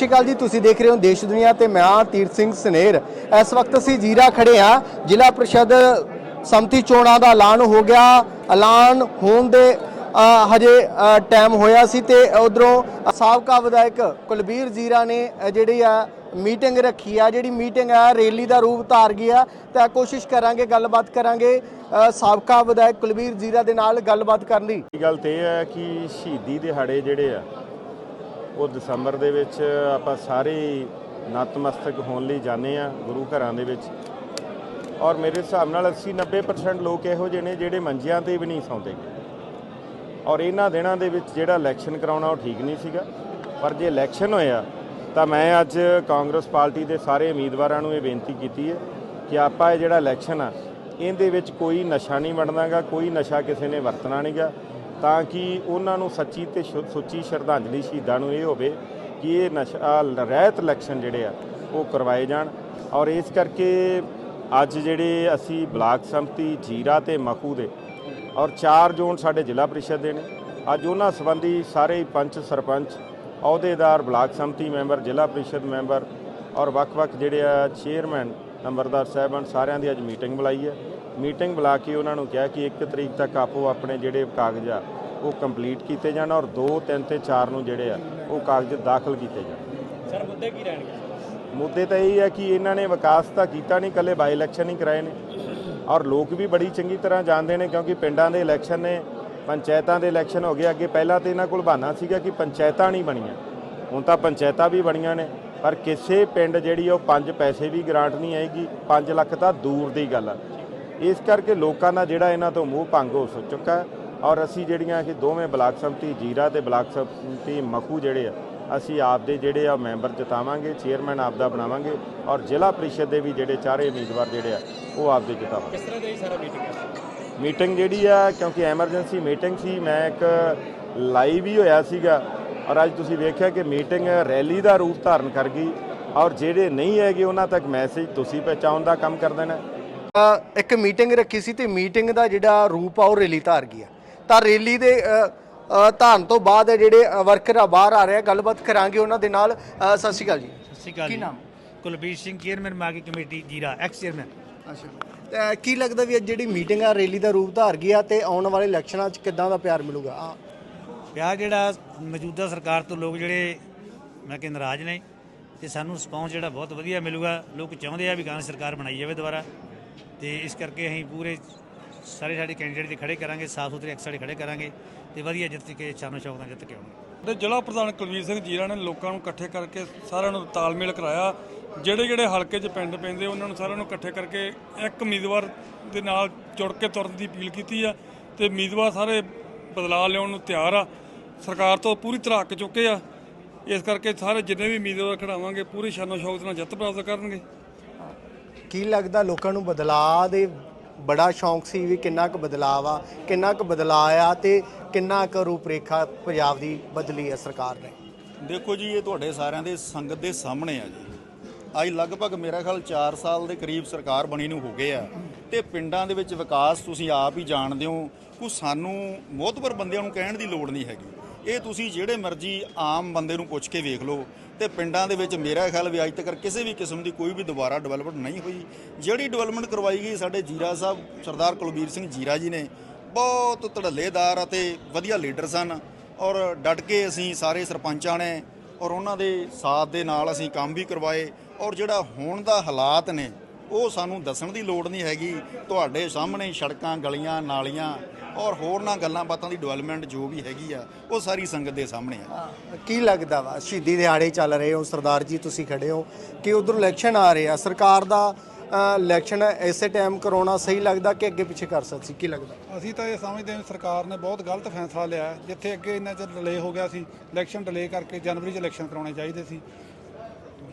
ਸਤਿ ਸ਼੍ਰੀ ਅਕਾਲ ਜੀ, ਤੁਸੀਂ ਦੇਖ ਰਹੇ ਹੋ ਦੇਸ਼ ਦੁਨੀਆ ਤੇ ਮੈਂ ਹਾਂ ਤੀਰਥ ਸਿੰਘ ਸਨੇਰ। ਇਸ ਵਕਤ ਅਸੀਂ ਜੀਰਾ ਖੜੇ ਹਾਂ। ਜ਼ਿਲ੍ਹਾ ਪ੍ਰੀਸ਼ਦ ਸੰਮਤੀ ਚੋਣਾਂ ਦਾ ਐਲਾਨ ਹੋ ਗਿਆ। ਐਲਾਨ ਹੋਣ ਦੇ ਹਜੇ ਟਾਈਮ ਹੋਇਆ ਸੀ ਤੇ ਉਧਰੋਂ ਸਾਬਕਾ ਵਿਧਾਇਕ ਕੁਲਬੀਰ ਜੀਰਾ ਨੇ ਜਿਹੜੀ ਆ ਮੀਟਿੰਗ ਰੱਖੀ ਆ, ਜਿਹੜੀ ਮੀਟਿੰਗ ਆ, ਰੈਲੀ ਦਾ ਰੂਪ ਧਾਰ ਗਈ ਆ। ਤਾਂ ਕੋਸ਼ਿਸ਼ ਕਰਾਂਗੇ, ਗੱਲਬਾਤ ਕਰਾਂਗੇ ਸਾਬਕਾ ਵਿਧਾਇਕ ਕੁਲਬੀਰ ਜੀਰਾ ਦੇ ਨਾਲ ਗੱਲਬਾਤ ਕਰਨ ਦੀ। ਗੱਲ ਤੇ ਇਹ ਹੈ ਕਿ ਸ਼ਹੀਦੀ ਦਿਹਾੜੇ ਜਿਹੜੇ ਆ ਉਹ ਦਸੰਬਰ ਦੇ ਵਿੱਚ ਆਪਾਂ ਸਾਰੇ ਨਤਮਸਤਕ ਹੋਣ ਲਈ ਜਾਂਦੇ ਆ ਗੁਰੂ ਘਰਾਂ ਦੇ ਵਿੱਚ। ਔਰ ਮੇਰੇ ਹਿਸਾਬ ਨਾਲ 80 90% ਲੋਕ ਇਹੋ ਜਿਹੇ ਨੇ ਜਿਹੜੇ ਮੰਜਿਆਂ ਤੇ ਵੀ ਨਹੀਂ ਸੌਂਦੇ। ਔਰ ਇਹਨਾਂ ਦਿਨਾਂ ਦੇ ਵਿੱਚ ਜਿਹੜਾ ਇਲੈਕਸ਼ਨ ਕਰਾਉਣਾ ਉਹ ਠੀਕ ਨਹੀਂ ਸੀਗਾ। ਪਰ ਜੇ ਇਲੈਕਸ਼ਨ ਹੋਇਆ, ਤਾਂ ਮੈਂ ਅੱਜ ਕਾਂਗਰਸ ਪਾਰਟੀ ਦੇ ਸਾਰੇ ਉਮੀਦਵਾਰਾਂ ਨੂੰ ਇਹ ਬੇਨਤੀ ਕੀਤੀ ਹੈ ਕਿ ਆਪਾਂ ਇਹ ਜਿਹੜਾ ਇਲੈਕਸ਼ਨ ਆ, ਇਹਦੇ ਵਿੱਚ ਕੋਈ ਨਸ਼ਾ ਨਹੀਂ ਵੰਡਣਾਗਾ, ਕੋਈ ਨਸ਼ਾ ਕਿਸੇ ਨੇ ਵਰਤਣਾ ਨਹੀਂਗਾ। ਤਾਂ ਕਿ ਉਹਨਾਂ ਨੂੰ ਸੱਚੀ ਤੇ ਸ਼ੁ- ਸੁੱਚੀ ਸ਼ਰਧਾਂਜਲੀ ਸ਼ਹੀਦਾਂ ਨੂੰ ਇਹ ਹੋਵੇ ਕਿ ਇਹ ਨਸ਼ਾ ਰਹਿਤ ਇਲੈਕਸ਼ਨ ਜਿਹੜੇ ਆ, ਉਹ ਕਰਵਾਏ ਜਾਣ। ਔਰ ਇਸ ਕਰਕੇ ਅੱਜ ਜਿਹੜੇ ਅਸੀਂ ਬਲਾਕ ਸੰਮਤੀ ਜੀਰਾ ਤੇ ਮਖੂ ਦੇ ਔਰ ਚਾਰ ਜ਼ੋਨ ਸਾਡੇ ਜ਼ਿਲ੍ਹਾ ਪ੍ਰੀਸ਼ਦ ਦੇ ਨੇ, ਅੱਜ ਉਹਨਾਂ ਸੰਬੰਧੀ ਸਾਰੇ ਹੀ ਪੰਚ ਸਰਪੰਚ, ਅਹੁਦੇਦਾਰ, ਬਲਾਕ ਸੰਮਤੀ ਮੈਂਬਰ, ਜ਼ਿਲ੍ਹਾ ਪ੍ਰੀਸ਼ਦ ਮੈਂਬਰ ਔਰ ਵੱਖ-ਵੱਖ ਜਿਹੜੇ ਆ ਚੇਅਰਮੈਨ ਨੰਬਰਦਾਰ ਸਾਹਿਬਾਨ ਸਾਰਿਆਂ ਦੀ ਅੱਜ ਮੀਟਿੰਗ ਬੁਲਾਈ ਹੈ। ਮੀਟਿੰਗ ਬੁਲਾ ਕੇ ਉਹਨਾਂ ਨੂੰ ਕਿਹਾ ਕਿ 1 ਤਰੀਕ ਤੱਕ ਆਪੋ ਆਪਣੇ ਜਿਹੜੇ ਕਾਗਜ਼ ਆ ਉਹ ਕੰਪਲੀਟ ਕੀਤੇ ਜਾਣ ਔਰ 2 3 ਤੇ 4 ਨੂੰ ਜਿਹੜੇ ਆ ਉਹ ਕਾਗਜ਼ ਦਾਖਲ ਕੀਤੇ ਜਾਣ। ਸਰ ਮੁੱਦੇ ਕੀ ਰਹਿਣਗੇ? ਮੁੱਦੇ ਤਾਂ ਇਹ ਹੈ ਕਿ ਇਹਨਾਂ ਨੇ ਵਿਕਾਸ ਤਾਂ ਕੀਤਾ ਨਹੀਂ ਕੱਲੇ ਬਾਈ ਇਲੈਕਸ਼ਨ ਹੀ ਕਰਾਏ ਨੇ। ਔਰ ਲੋਕ ਵੀ ਬੜੀ ਚੰਗੀ ਤਰ੍ਹਾਂ ਜਾਣਦੇ ਨੇ ਕਿਉਂਕਿ ਪਿੰਡਾਂ ਦੇ ਇਲੈਕਸ਼ਨ ਨੇ ਪੰਚਾਇਤਾਂ ਦੇ ਇਲੈਕਸ਼ਨ ਹੋ ਗਏ ਅੱਗੇ। ਪਹਿਲਾਂ ਤੇ ਇਹਨਾਂ ਕੋਲ ਬਹਾਨਾ ਸੀਗਾ ਕਿ ਪੰਚਾਇਤਾਂ ਨਹੀਂ ਬਣੀਆਂ। ਹੁਣ ਤਾਂ ਪੰਚਾਇਤਾਂ ਵੀ ਬਣੀਆਂ ਨੇ। ਪਰ ਕਿਸੇ ਪਿੰਡ ਜਿਹੜੀ ਉਹ ਪੰਜ ਪੈਸੇ ਵੀ ਗ੍ਰਾਂਟ ਨਹੀਂ ਆਏਗੀ। 5 ਲੱਖ ਤਾਂ ਦੂਰ ਦੀ ਗੱਲ ਆ। ਇਸ ਕਰਕੇ ਲੋਕਾਂ ਦਾ ਜਿਹੜਾ ਇਹਨਾਂ ਤੋਂ ਮੂੰਹ ਭੰਗ ਹੋ ਚੁੱਕਾ ਔਰ ਅਸੀਂ ਜਿਹੜੀਆਂ ਕਿ ਦੋਵੇਂ ਬਲਾਕ ਸੰਮਤੀ ਜੀਰਾ ਤੇ ਬਲਾਕ ਸੰਮਤੀ ਮਖੂ ਜਿਹੜੇ ਆ ਅਸੀਂ ਆਪ ਦੇ ਜਿਹੜੇ ਆ ਮੈਂਬਰ ਜਿਤਾਵਾਂਗੇ ਚੇਅਰਮੈਨ ਆਪ ਦਾ ਬਣਾਵਾਂਗੇ ਔਰ ਜ਼ਿਲ੍ਹਾ ਪ੍ਰੀਸ਼ਦ ਦੇ ਵੀ ਜਿਹੜੇ ਚਾਰੇ ਉਮੀਦਵਾਰ ਜਿਹੜੇ ਆ ਉਹ ਆਪ ਦੇ ਜਿਤਾਵਾਂਗੇ। ਕਿਸ ਤਰ੍ਹਾਂ ਦਾ ਸਾਰਾ ਮੀਟਿੰਗ ਹੈ? ਮੀਟਿੰਗ ਜਿਹੜੀ ਆ ਕਿਉਂਕਿ ਐਮਰਜੈਂਸੀ ਮੀਟਿੰਗ ਸੀ ਮੈਂ ਇੱਕ ਲਾਈਵ ਹੀ ਹੋਇਆ ਸੀਗਾ ਔਰ ਅੱਜ ਤੁਸੀਂ ਵੇਖਿਆ ਕਿ ਮੀਟਿੰਗ ਰੈਲੀ ਦਾ ਰੂਪ ਧਾਰਨ ਕਰ ਗਈ ਔਰ ਜਿਹੜੇ ਨਹੀਂ ਹੈਗੇ ਉਹਨਾਂ ਤੱਕ ਮੈਸੇਜ ਤੁਸੀਂ ਪਹੁੰਚਾਉਣ ਦਾ ਕੰਮ ਕਰ ਦੇਣਾ। ਇੱਕ ਮੀਟਿੰਗ ਰੱਖੀ ਸੀ ਤੇ ਮੀਟਿੰਗ ਦਾ ਜਿਹੜਾ ਰੂਪ ਆ ਉਹ ਰੈਲੀ ਧਾਰ ਗਿਆ ਤਾਂ ਰੈਲੀ ਦੇ ਧਾਰਨ ਤੋਂ ਬਾਅਦ ਜਿਹੜੇ ਵਰਕਰ ਆ ਬਾਹਰ ਆ ਰਹੇ ਆ ਗੱਲਬਾਤ ਕਰਾਂਗੇ ਉਹਨਾਂ ਦੇ ਨਾਲ। ਸਤਿ ਸ਼੍ਰੀ ਅਕਾਲ ਜੀ। ਸਤਿ ਸ਼੍ਰੀ ਅਕਾਲ ਕੀ। ਨਾਮ? ਕੁਲਬੀਰ ਸਿੰਘ ਚੇਅਰਮੈਨ ਮਾਗੀ ਕਮੇਟੀ ਜੀਰਾ ਐਕਸ ਚੇਅਰਮੈਨ ਅੱਛਾ ਕੀ ਲੱਗਦਾ ਵੀ ਅੱਜ ਜਿਹੜੀ ਮੀਟਿੰਗ ਆ ਰੈਲੀ ਦਾ ਰੂਪ ਧਾਰ ਗਿਆ ਤੇ ਆਉਣ ਵਾਲੇ ਇਲੈਕਸ਼ਨਾਂ 'ਚ ਕਿੱਦਾਂ ਦਾ ਪਿਆਰ ਮਿਲੂਗਾ? ਆ। ਪਿਆ ਜਿਹੜਾ ਮੌਜੂਦਾ ਸਰਕਾਰ ਤੋਂ ਲੋਕ ਜਿਹੜੇ ਮੈਂ ਕਿ ਨਾਰਾਜ਼ ਨੇ ਤੇ ਸਾਨੂੰ ਰਿਸਪੌਂਸ ਜਿਹੜਾ ਬਹੁਤ ਵਧੀਆ ਮਿਲੂਗਾ। ਲੋਕ ਚਾਹੁੰਦੇ ਆ ਵੀ ਕਾਂਗਰਸ ਸਰਕਾਰ ਬਣਾਈ ਜਾਵੇ ਦੁਬਾਰਾ। ਤੇ ਇਸ ਕਰਕੇ ਅਸੀਂ ਪੂਰੇ ਸਾਰੇ ਸਾਡੇ ਕੈਂਡੀਡੇਟ ਦੇ ਖੜੇ ਕਰਾਂਗੇ ਸਾਫ਼ ਸੁਥਰੇ ਅਕਸਰ ਖੜੇ ਕਰਾਂਗੇ ਤੇ ਵਧੀਆ ਜਿੱਤ ਕੇ ਸ਼ਾਨੋ ਸ਼ੌਕ ਨਾਲ ਜਿੱਤ ਕੇ ਆਉਣਗੇ। ਤੇ ਜ਼ਿਲ੍ਹਾ ਪ੍ਰਧਾਨ ਕੁਲਵੀਰ ਸਿੰਘ ਜੀਰਾ ਨੇ ਲੋਕਾਂ ਨੂੰ ਇਕੱਠੇ ਕਰਕੇ ਸਾਰਿਆਂ ਨੂੰ ਤਾਲਮੇਲ ਕਰਾਇਆ। ਜਿਹੜੇ ਜਿਹੜੇ ਹਲਕੇ 'ਚ ਪਿੰਡ ਪੈਂਦੇ, ਉਹਨਾਂ ਨੂੰ ਸਾਰਿਆਂ ਨੂੰ ਇਕੱਠੇ ਕਰਕੇ ਇੱਕ ਉਮੀਦਵਾਰ ਦੇ ਨਾਲ ਜੁੜ ਕੇ ਤੁਰਨ ਦੀ ਅਪੀਲ ਕੀਤੀ ਆ ਤੇ ਉਮੀਦਵਾਰ ਸਾਰੇ ਬਦਲਾਅ ਲਿਆਉਣ ਨੂੰ ਤਿਆਰ ਆ। ਸਰਕਾਰ ਤੋਂ ਪੂਰੀ ਤਰ੍ਹਾਂ ਅੱਕ ਚੁੱਕੇ ਆ। ਇਸ ਕਰਕੇ ਸਾਰੇ ਜਿੰਨੇ ਵੀ ਉਮੀਦਵਾਰ ਖੜਾਵਾਂਗੇ, ਪੂਰੀ ਸ਼ਾਨੋ ਸ਼ੌਕਤ ਨਾਲ ਜਿੱਤ ਪ੍ਰਾਪਤ ਕਰਨਗੇ। ਕੀ ਲੱਗਦਾ ਲੋਕਾਂ ਨੂੰ ਬਦਲਾਅ ਦੇ ਬੜਾ ਸ਼ੌਂਕ ਸੀ ਵੀ ਕਿੰਨਾ ਕੁ ਬਦਲਾਅ ਆ, ਕਿੰਨਾ ਕੁ ਬਦਲਾਅ ਆ ਤੇ ਕਿੰਨਾ ਕੁ ਰੂਪਰੇਖਾ ਪੰਜਾਬ ਦੀ ਬਦਲੀ ਹੈ ਸਰਕਾਰ ਨੇ? ਦੇਖੋ ਜੀ, ਇਹ ਤੁਹਾਡੇ ਸਾਰਿਆਂ ਦੇ ਸੰਗਤ ਦੇ ਸਾਹਮਣੇ ਆ ਜੀ। ਅੱਜ ਲਗਭਗ ਮੇਰਾ ਖਿਆਲ 4 ਸਾਲ ਦੇ ਕਰੀਬ ਸਰਕਾਰ ਬਣੀ ਨੂੰ ਹੋ ਗਏ ਆ। ਤੇ ਪਿੰਡਾਂ ਦੇ ਵਿੱਚ ਵਿਕਾਸ ਤੁਸੀਂ ਆਪ ਹੀ ਜਾਣਦੇ ਹੋ ਕੋ ਸਾਨੂੰ ਮੋਹਤਬਰ ਬੰਦਿਆਂ ਨੂੰ ਕਹਿਣ ਦੀ ਲੋੜ ਨਹੀਂ ਹੈਗੀ। ਇਹ ਤੁਸੀਂ ਜਿਹੜੇ ਮਰਜ਼ੀ ਆਮ ਬੰਦੇ ਨੂੰ ਪੁੱਛ ਕੇ ਵੇਖ ਲਓ ਤੇ ਪਿੰਡਾਂ ਦੇ ਵਿੱਚ ਮੇਰਾ ਖਿਆਲ ਵੀ ਅੱਜ ਤੱਕ ਕਿਸੇ ਵੀ ਕਿਸਮ ਦੀ ਕੋਈ ਵੀ ਦੁਬਾਰਾ ਡਿਵੈਲਪਮੈਂਟ ਨਹੀਂ ਹੋਈ। ਜਿਹੜੀ ਡਿਵੈਲਪਮੈਂਟ ਕਰਵਾਈ ਗਈ ਸਾਡੇ ਜੀਰਾ ਸਾਹਿਬ, ਸਰਦਾਰ ਕੁਲਬੀਰ ਸਿੰਘ ਜੀਰਾ ਜੀ ਨੇ, ਬਹੁਤ ਧੜੱਲੇਦਾਰ ਅਤੇ ਵਧੀਆ ਲੀਡਰ ਸਨ ਔਰ ਡਟ ਕੇ ਅਸੀਂ ਸਾਰੇ ਸਰਪੰਚਾਂ ਨੇ ਔਰ ਉਹਨਾਂ ਦੇ ਸਾਥ ਦੇ ਨਾਲ ਅਸੀਂ ਕੰਮ ਵੀ ਕਰਵਾਏ ਔਰ ਜਿਹੜਾ ਹੁਣ ਦਾ ਹਾਲਾਤ ਨੇ ਉਹ ਸਾਨੂੰ ਦੱਸਣ ਦੀ ਲੋੜ ਨਹੀਂ ਹੈਗੀ। ਤੁਹਾਡੇ ਸਾਹਮਣੇ ਸੜਕਾਂ ਗਲੀਆਂ ਨਾਲੀਆਂ ਔਰ ਹੋਰ ਨਾ ਗੱਲਾਂ ਬਾਤਾਂ ਦੀ ਡਿਵੈਲਪਮੈਂਟ ਜੋ ਵੀ ਹੈਗੀ ਆ ਉਹ ਸਾਰੀ ਸੰਗਤ ਦੇ ਸਾਹਮਣੇ ਆ। ਕੀ ਲੱਗਦਾ ਵਾ? ਸ਼ਹੀਦੀ ਦਿਹਾੜੇ ਚੱਲ ਰਹੇ ਹੋ ਸਰਦਾਰ ਜੀ ਤੁਸੀਂ ਖੜੇ ਹੋ। ਕਿ ਉਧਰ ਇਲੈਕਸ਼ਨ ਆ ਰਹੇ ਆ? ਸਰਕਾਰ ਦਾ ਇਲੈਕਸ਼ਨ ਇਸੇ ਟਾਈਮ ਕਰਾਉਣਾ ਸਹੀ ਲੱਗਦਾ ਕਿ ਅੱਗੇ ਪਿੱਛੇ ਕਰ ਸਕਦੀ? ਕੀ ਲੱਗਦਾ? ਅਸੀਂ ਤਾਂ ਇਹ ਸਮਝਦੇ ਹਾਂ ਸਰਕਾਰ ਨੇ ਬਹੁਤ ਗਲਤ ਫੈਸਲਾ ਲਿਆ। ਜਿੱਥੇ ਅੱਗੇ ਇੰਨਾ ਚਿਰ ਡਿਲੇ ਹੋ ਗਿਆ ਸੀ ਇਲੈਕਸ਼ਨ ਡਿਲੇ ਕਰਕੇ ਜਨਵਰੀ 'ਚ ਇਲੈਕਸ਼ਨ ਕਰਾਉਣੇ ਚਾਹੀਦੇ ਸੀ।